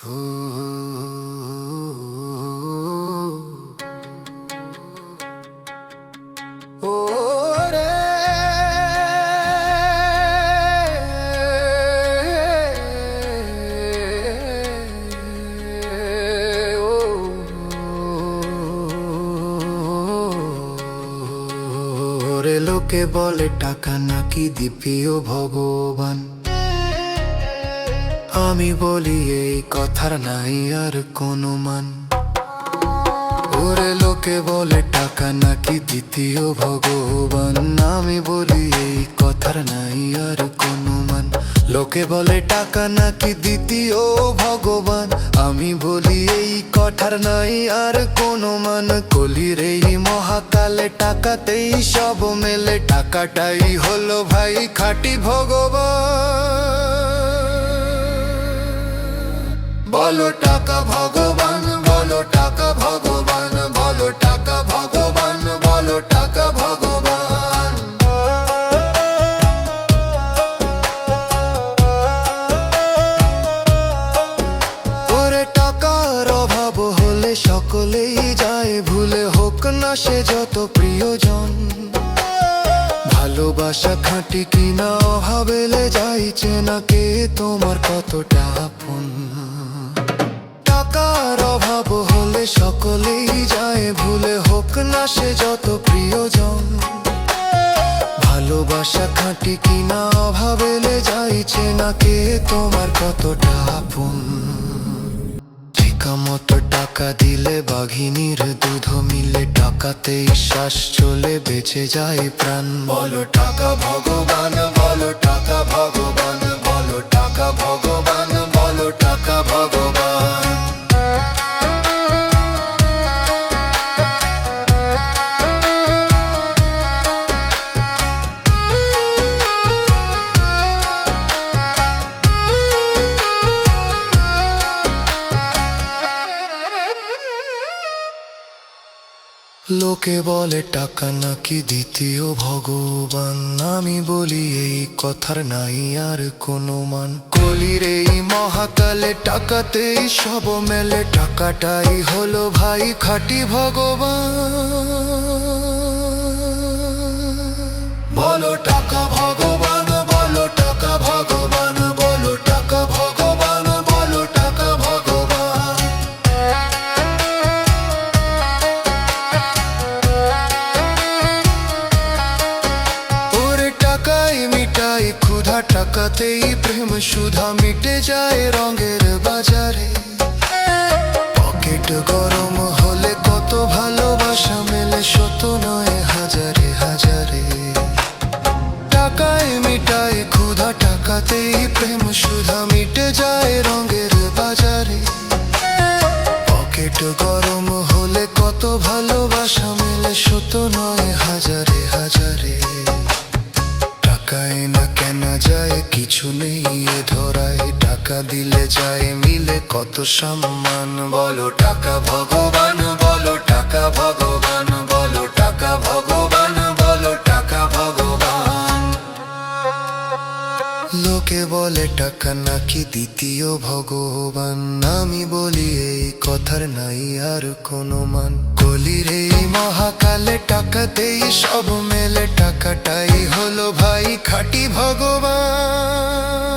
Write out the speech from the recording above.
লোকে বলে টাকা নাকি দিপিও ভগবান। আমি বলি, এই কথার নাই আর কোনো মান। ওরে লোকে বলে, টাকা নাকি দ্বিতীয় ভগবান? আমি বলি, এই কথার নাই আর কোনো মান। লোকে বলে, টাকা নাকি দ্বিতীয় ভগবান? আমি বলি, এই কথার নাই আর কোনো মান। কলির এই মহাকালে টাকাতেই সব মেলে, টাকাটাই হলো ভাই খাটি ভগবান। বলো টাকা ভগবান, বলো টাকা ভগবান, বলো টাকা ভগবান, বলো টাকা ভগবান। ওরে টাকার অভাব হলে সকলেই যায়, ভুলে হোক না সে যত প্রিয়জন। ভালোবাসা খাঁটি কিনা অভাবেলে যাইছে না কে, তোমার কতটা আপন? হোক না সে যত প্রিয়জন। ভালোবাসা খাঁটি কিনা অভাবেলে যাইছে না কে, তোমার কতটা আপন? মতো টাকা দিলে বাঘিনীর দুধ মিলে টাকাতেই শ্বাস চলে, বেঁচে যায় প্রাণ। বলো টাকা ভগবান, বলো টাকা ভগবান। লোকে বলে টাকা নাকি দ্বিতীয় ভগবান। আমি বলি এই কথার নাই আর কোনো মান। কলির এই মহাকালে টাকাতেই সব মেলে, টাকাটাই হলো ভাই খাটি ভগবান। টাকাতেই প্রেম সুধা মিটে যায় রঙের বাজারে। পকেট গরম হলে কত ভালোবাসা মেলে শত নয় হাজারে হাজারে। টাকায় মিটাই ক্ষুধা টাকাতেই প্রেম সুধা মিটে যায় রঙের বাজারে। পকেট গরম হলে কত ভালোবাসা এ ধরায় টাকা দিলে যায় মিলে কত সম্মান? বলো টাকা ভগবান, বলো টাকা ভগবান, বলো টাকা ভগবান, বলো টাকা ভগবান। লোকে বলে টাকা নাকি দ্বিতীয় ভগবান? আমি বলি এই কথার নাই আর কোনো মান। কলির এই মহাকালে টাকাতেই সব মেলে টাকাটাই হলো ভাই খাটি ভগবান।